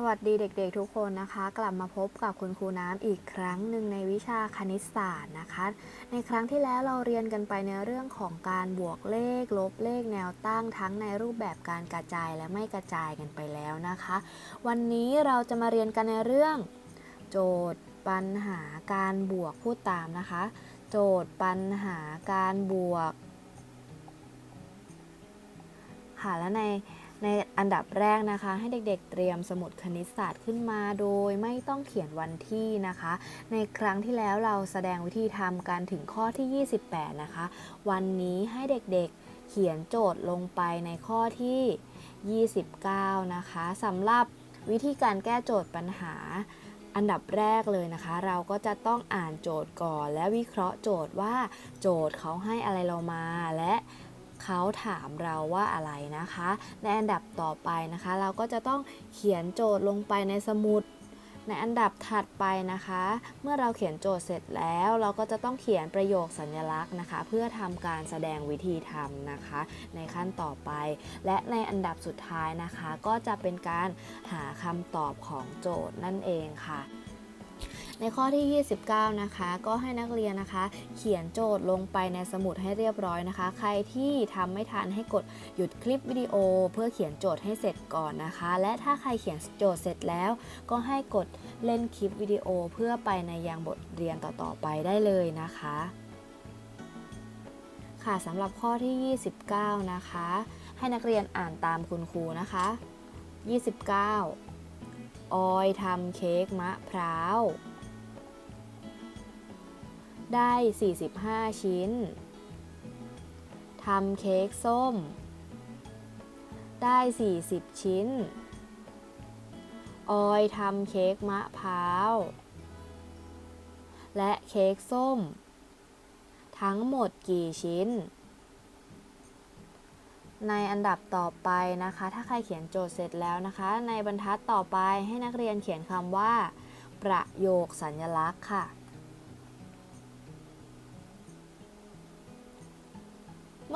สวัสดีเด็กๆทุกคนนะคะ กลับมาพบกับคุณครูน้ำอีกครั้งหนึ่งในวิชาคณิตศาสตร์นะคะ ในครั้งที่แล้วเราเรียนกันไปในเรื่องของการบวกเลข ลบเลขแนวตั้งทั้งในรูปแบบการกระจายและไม่กระจายกันไปแล้วนะคะ วันนี้เราจะมาเรียนกันในเรื่อง โจทย์ปัญหาการบวกพูดตามนะคะ โจทย์ปัญหาการบวกค่ะและใน ในอันดับแรกนะคะ ให้เด็กๆเตรียมสมุดคณิตศาสตร์ขึ้นมาโดยไม่ต้องเขียนวันที่นะคะ ในครั้งที่แล้วเราแสดงวิธีทำกันถึงข้อที่ 28 นะคะ วันนี้ให้เด็กๆเขียนโจทย์ลงไปในข้อที่ 29 นะคะสำหรับวิธีการแก้โจทย์ปัญหาอันดับแรกเลยนะคะ เราก็จะต้องอ่านโจทย์ก่อน และวิเคราะห์โจทย์ว่าโจทย์เขาให้อะไรเรามาและ เขาถามเราว่าอะไรนะคะ ในอันดับต่อไปนะคะ เราก็จะต้องเขียนโจทย์ลงไปในสมุด ในอันดับถัดไปนะคะ เมื่อเราเขียนโจทย์เสร็จแล้ว เราก็จะต้องเขียนประโยคสัญลักษณ์นะคะ เพื่อทำการแสดงวิธีทำนะคะ ในขั้นต่อไป และในอันดับสุดท้ายนะคะ ก็จะเป็นการหาคำตอบของโจทย์นั่นเองค่ะ ในข้อที่ 29 นะคะ ก็ให้นักเรียนนะคะ เขียนโจทย์ลงไปในสมุดให้เรียบร้อยนะคะ ใครที่ทำไม่ทันให้กดหยุดคลิปวิดีโอ เพื่อเขียนโจทย์ให้เสร็จก่อนนะคะ และถ้าใครเขียนโจทย์เสร็จแล้ว ก็ให้กดเล่นคลิปวิดีโอเพื่อไปในยังบทเรียนต่อๆไปได้เลยนะคะค่ะสำหรับข้อที่ 29 นะคะ ให้นักเรียนอ่านตามคุณครูนะคะ 29 ออยทำเค้กมะพร้าว ได้ 45 ชิ้น ทำเค้กส้ม ได้ 40 ชิ้น ออยทำเค้กมะพร้าว และเค้กส้ม ทั้งหมดกี่ชิ้น ในอันดับต่อไปนะคะ ถ้าใครเขียนโจทย์เสร็จแล้วนะคะ ในบรรทัดต่อไปให้นักเรียนเขียนคำว่า ประโยคสัญลักษณ์ค่ะ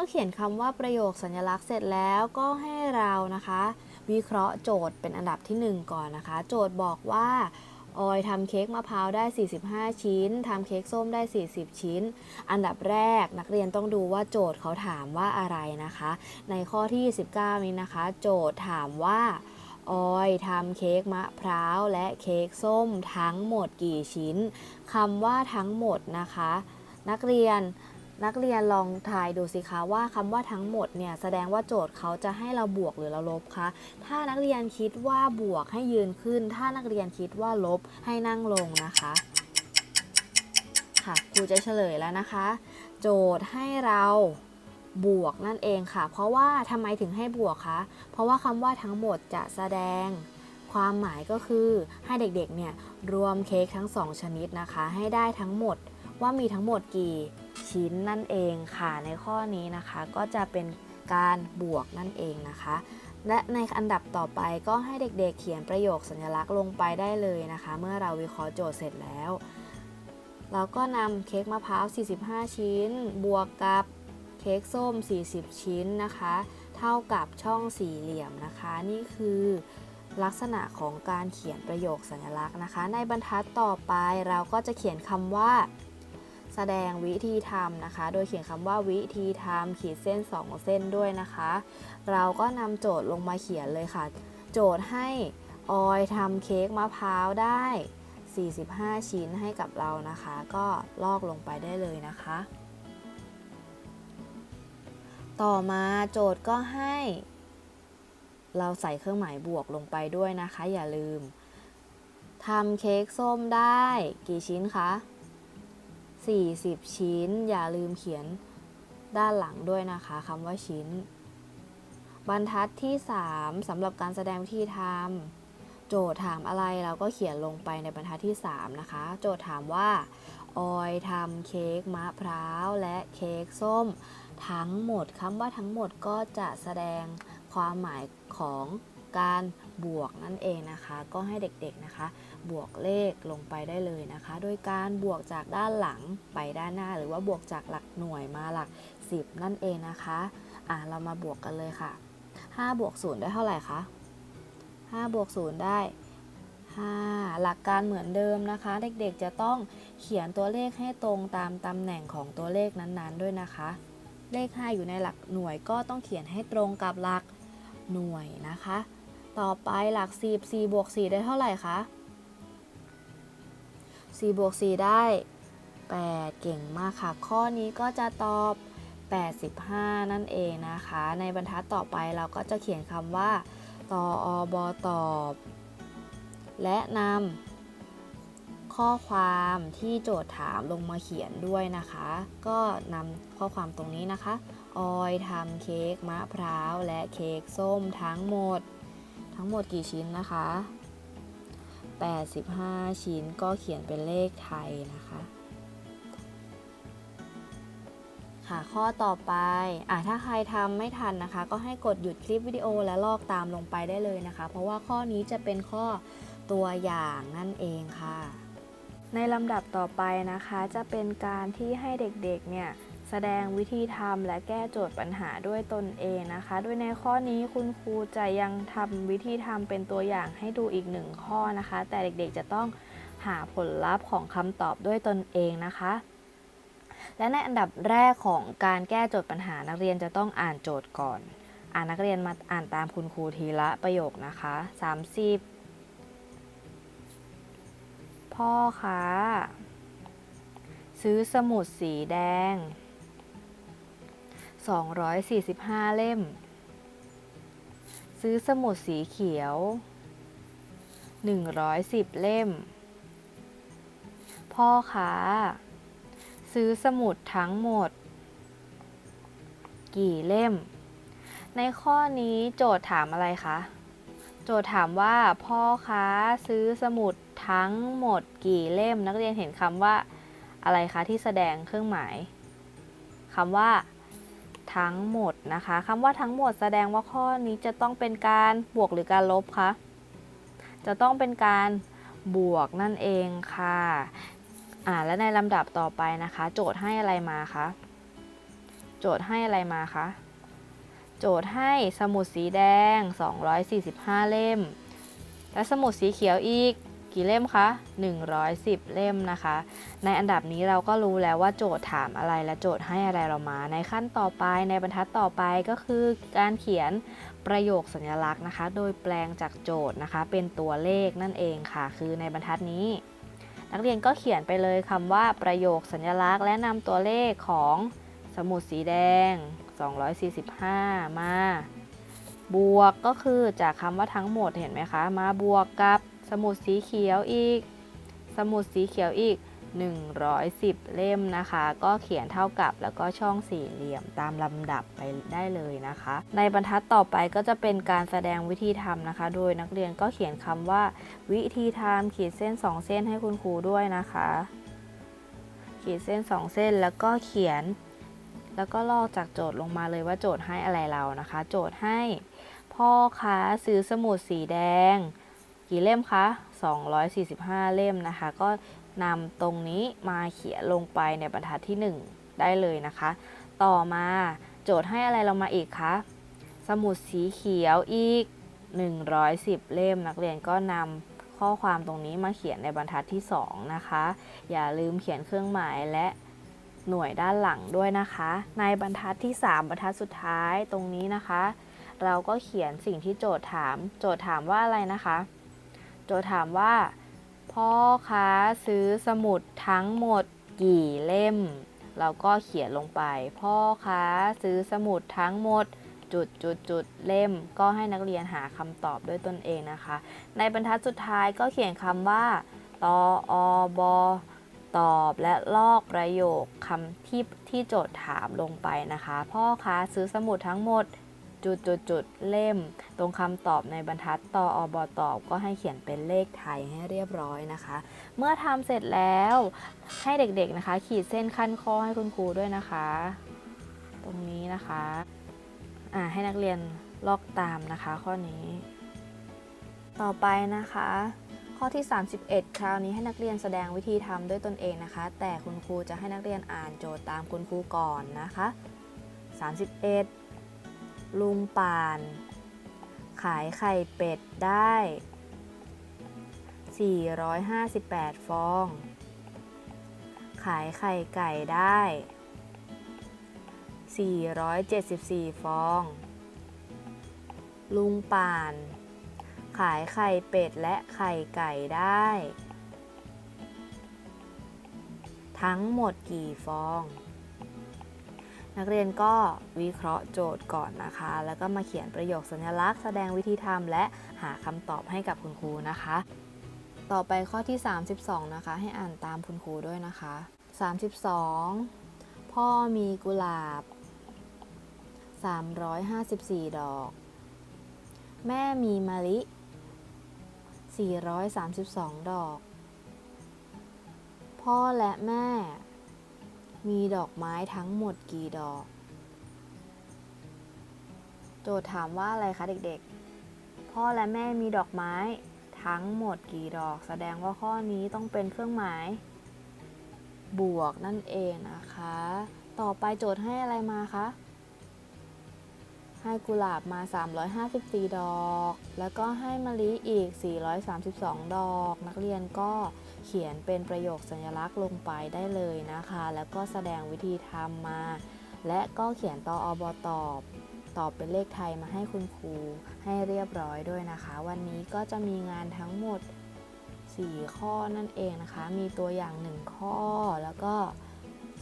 มื่อเขียนคำว่าประโยคสัญลักษณ์เสร็จแล้วก็ให้เรานะคะ วิเคราะห์โจทย์เป็นอันดับที่ 1 ก่อนนะคะ โจทย์บอกว่าออยทำเค้กมะพร้าวได้ 45 ชิ้นทำเค้กส้มได้ 40 ชิ้น อันดับแรกนักเรียนต้องดูว่าโจทย์เขาถามว่าอะไรนะคะ ในข้อที่ 19 นี้นะคะ โจทย์ถามว่าออยทำเค้กมะพร้าวและเค้กส้มทั้งหมดกี่ชิ้นคำว่าทั้งหมดนะคะ นักเรียน นักเรียนลองทายดูสิคะว่าคำว่าทั้งหมดเนี่ยแสดงว่าโจทย์เขาจะให้เราบวกหรือเราลบคะถ้านักเรียนคิดว่าบวกให้ยืนขึ้น ถ้านักเรียนคิดว่าลบให้นั่งลงนะคะ ค่ะครูจะเฉลยแล้วนะคะ โจทย์ให้เราบวกนั่นเองค่ะ เพราะว่าทำไมถึงให้บวกคะเพราะว่าคำว่าทั้งหมดจะแสดงความหมายก็คือให้เด็กๆเนี่ยรวมเค้กทั้งสองชนิดนะคะ ให้ได้ทั้งหมดว่ามีทั้งหมดกี่ ชิ้นนั่นเองค่ะ ในข้อนี้นะคะก็จะเป็นการบวกนั่นเองนะคะ และในอันดับต่อไปก็ให้เด็กๆ เขียนประโยคสัญลักษณ์ลงไปได้เลยนะคะ เมื่อเราวิเคราะห์โจทย์เสร็จแล้ว เราก็นำเค้กมะพร้าว 45 ชิ้น บวกกับเค้กส้ม 40 ชิ้นนะคะ เท่ากับช่องสี่เหลี่ยมนะคะ นี่คือลักษณะของการเขียนประโยคสัญลักษณ์นะคะ ในบรรทัดต่อไปเราก็จะเขียนคำว่า แสดงวิธีทำนะคะ โดยเขียนคำว่าวิธีทำขีดเส้น 2 เส้นด้วยนะคะ เราก็นำโจทย์ลงมาเขียนเลยค่ะ โจทย์ให้ออยทำเค้กมะพร้าวได้ 45 ชิ้นให้กับเรานะคะ ก็ลอกลงไปได้เลยนะคะ ต่อมาโจทย์ก็ให้ เราใส่เครื่องหมายบวกลงไปด้วยนะคะ อย่าลืมทำเค้กส้มได้กี่ชิ้นคะ 40 ชิ้น อย่าลืมเขียนด้านหลังด้วยนะคะคำว่าชิ้น บรรทัดที่ 3สำหรับการแสดงวิธีทำโจทย์ถามอะไรเราก็เขียนลงไปในบรรทัดที่ 3 นะคะ โจทย์ถามว่า ออยทำเค้กมะพร้าวและเค้กส้ม ทั้งหมดคำว่าทั้งหมดก็จะแสดงความหมายของการบวกนั่นเองนะคะ ก็ให้เด็กๆนะคะ บวกเลขลงไปได้เลยนะคะ โดยการบวกจากด้านหลังไปด้านหน้า หรือว่าบวกจากหลักหน่วยมาหลัก 10 นั่นเองนะคะอะเรามาบวกกันเลยค่ะ5บวก0ได้เท่าไหร่คะ5บวก0ได้ 5 หลักการเหมือนเดิมนะคะ เด็กๆจะต้องเขียนตัวเลขให้ตรงตามตำแหน่งของตัวเลขนั้นๆด้วยนะคะ เลข 5 อยู่ในหลักหน่วยก็ต้องเขียนให้ตรงกับหลักหน่วยนะคะ ต่อไปหลัก 10 4บวก4ได้เท่าไหร่คะ 4บวก4ได้ 8 เก่งมากค่ะ ข้อนี้ก็จะตอบ 85 นั่นเองนะคะ ในบรรทัดต่อไปเราก็จะเขียนคำว่าตออบตอบ และนำข้อความที่โจทย์ถามลงมาเขียนด้วยนะคะ ก็นำข้อความตรงนี้นะคะ ออยทำเค้กมะพร้าวและเค้กส้มทั้งหมด ทั้งหมดกี่ชิ้นนะคะ 85 ชิ้นก็เขียนเป็นเลขไทยนะคะ ค่ะข้อต่อไปอะถ้าใครทำไม่ทันนะคะ ก็ให้กดหยุดคลิปวิดีโอและลอกตามลงไปได้เลยนะคะ เพราะว่าข้อนี้จะเป็นข้อตัวอย่างนั่นเองค่ะ ในลำดับต่อไปนะคะ จะเป็นการที่ให้เด็กๆเนี่ย แสดงวิธีทำและแก้โจทย์ปัญหาด้วยตนเองนะคะ โดยในข้อนี้คุณครูจะยังทำวิธีทำเป็นตัวอย่างให้ดูอีกหนึ่งข้อนะคะ แต่เด็กๆจะต้องหาผลลัพธ์ของคำตอบด้วยตนเองนะคะ และในอันดับแรกของการแก้โจทย์ปัญหานักเรียนจะต้องอ่านโจทย์ก่อน อ่านนักเรียนมาอ่านตามคุณครูทีละประโยคนะคะ 30 พ่อค้าซื้อสมุดสีแดง 245 เล่ม ซื้อสมุดสีเขียว 110 เล่ม พ่อค้า ซื้อสมุดทั้งหมด กี่เล่ม ในข้อนี้โจทย์ถามอะไรคะ โจทย์ถามว่าพ่อค้าซื้อสมุดทั้งหมดกี่เล่ม นักเรียนเห็นคำว่าอะไรคะที่แสดงเครื่องหมายคำว่า ทั้งหมดนะคะคำว่าทั้งหมดแสดงว่าข้อนี้จะต้องเป็นการบวกหรือการลบคะจะต้องเป็นการบวกนั่นเองค่ะอ่าและในลำดับต่อไปนะคะ โจทย์ให้อะไรมาคะโจทย์ให้อะไรมาคะโจทย์ให้สมุดสีแดง 245 เล่ม และสมุดสีเขียวอีก กี่เล่มคะ 110 เล่มนะคะ ในอันดับนี้เราก็รู้แล้วว่าโจทย์ถามอะไรและโจทย์ให้อะไรเรามา ในขั้นต่อไปในบรรทัดต่อไปก็คือการเขียนประโยคสัญลักษณ์นะคะ โดยแปลงจากโจทย์นะคะ เป็นตัวเลขนั่นเองค่ะ คือในบรรทัดนี้ นักเรียนก็เขียนไปเลยคำว่าประโยคสัญลักษณ์ และนำตัวเลขของสมุดสีแดง 245 มาบวกก็คือจากคำว่าทั้งหมดเห็นไหมคะ มาบวกกับ สมุดสีเขียวอีก สมุดสีเขียวอีก 110 เล่มนะคะ ก็เขียนเท่ากับแล้วก็ช่องสี่เหลี่ยมตามลำดับไปได้เลยนะคะ ในบรรทัดต่อไปก็จะเป็นการแสดงวิธีทำนะคะ โดยนักเรียนก็เขียนคำว่า วิธีทำขีดเส้น 2 เส้นให้คุณครูด้วยนะคะ ขีดเส้น 2 เส้นแล้วก็เขียน แล้วก็ลอกจากโจทย์ลงมาเลยว่าโจทย์ให้อะไรเรานะคะ โจทย์ให้ พ่อค้าซื้อสมุดสีแดง กี่เล่มคะ 245 เล่มนะคะ ก็นำตรงนี้มาเขียนลงไปในบรรทัดที่ 1 ได้เลยนะคะ ต่อมาโจทย์ให้อะไรเรามาอีกคะ สมุดสีเขียวอีก 110 เล่มนักเรียนก็นำข้อความตรงนี้มาเขียนในบรรทัดที่ 2 นะคะ อย่าลืมเขียนเครื่องหมายและหน่วยด้านหลังด้วยนะคะ ในบรรทัดที่ 3 บรรทัดสุดท้ายตรงนี้นะคะ เราก็เขียนสิ่งที่โจทย์ถาม โจทย์ถามว่าอะไรนะคะโจทย์ถามว่า พ่อค้าซื้อสมุดทั้งหมดกี่เล่ม เราก็เขียนลงไป พ่อค้าซื้อสมุดทั้งหมดจุดจุดจุดเล่ม ก็ให้นักเรียนหาคำตอบด้วยตนเองนะคะ ในบรรทัดสุดท้ายก็เขียนคำว่าตออบตอบและลอกประโยคคำที่ที่โจทย์ถามลงไปนะคะ พ่อค้าซื้อสมุดทั้งหมด จุดจุดจุดเล่ม ตรงคำตอบในบรรทัดต่ออบอตอบก็ให้เขียนเป็นเลขไทยให้เรียบร้อยนะคะ เมื่อทำเสร็จแล้วให้เด็กๆนะคะ ขีดเส้นขั้นข้อให้คุณครูด้วยนะคะ ตรงนี้นะคะอ่าให้นักเรียนลอกตามนะคะข้อนี้ ต่อไปนะคะ ข้อที่ 31 คราวนี้ให้นักเรียนแสดงวิธีทำด้วยตนเองนะคะ แต่คุณครูจะให้นักเรียนอ่านโจทย์ตามคุณครูก่อนนะคะ 31 ลุงป่าน ขายไข่เป็ดได้ 458 ฟอง ขายไข่ไก่ได้ 474 ฟอง ลุงป่าน ขายไข่เป็ดและไข่ไก่ได้ ทั้งหมดกี่ฟอง นักเรียนก็วิเคราะห์โจทย์ก่อนนะคะ แล้วก็มาเขียนประโยคสัญลักษณ์ แสดงวิธีทำและหาคำตอบให้กับคุณครูนะคะ ต่อไปข้อที่ 32 นะคะ ให้อ่านตามคุณครูด้วยนะคะ 32 พ่อมีกุหลาบ 354 ดอก แม่มีมะลิ 432 ดอก พ่อและแม่ มีดอกไม้ทั้งหมดกี่ดอก โจทย์ถามว่าอะไรคะเด็กๆ พ่อและแม่มีดอกไม้ทั้งหมดกี่ดอก แสดงว่าข้อนี้ต้องเป็นเครื่องหมาย บวกนั่นเองนะคะ ต่อไปโจทย์ให้อะไรมาคะ ให้กุหลาบมา 354 ดอก แล้วก็ให้มะลิอีก 432 ดอก นักเรียนก็ เขียนเป็นประโยคสัญลักษณ์ลงไปได้เลยนะคะ แล้วก็แสดงวิธีทำมา และก็เขียนตออบตอบตอบเป็นเลขไทยมาให้คุณครูให้เรียบร้อยด้วยนะคะ วันนี้ก็จะมีงานทั้งหมด 4 ข้อนั่นเองนะคะ มีตัวอย่าง 1 ข้อ แล้วก็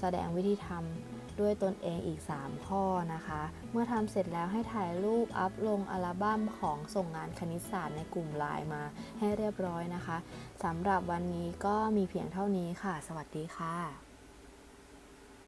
แสดงวิธีทำ ด้วยตนเองอีก 3 ข้อนะคะ เมื่อทำเสร็จแล้วให้ถ่ายรูปอัพลงอัลบั้มของส่งงานคณิตศาสตร์ในกลุ่มไลน์มาให้เรียบร้อยนะคะสำหรับวันนี้ก็มีเพียงเท่านี้ค่ะ สวัสดีค่ะ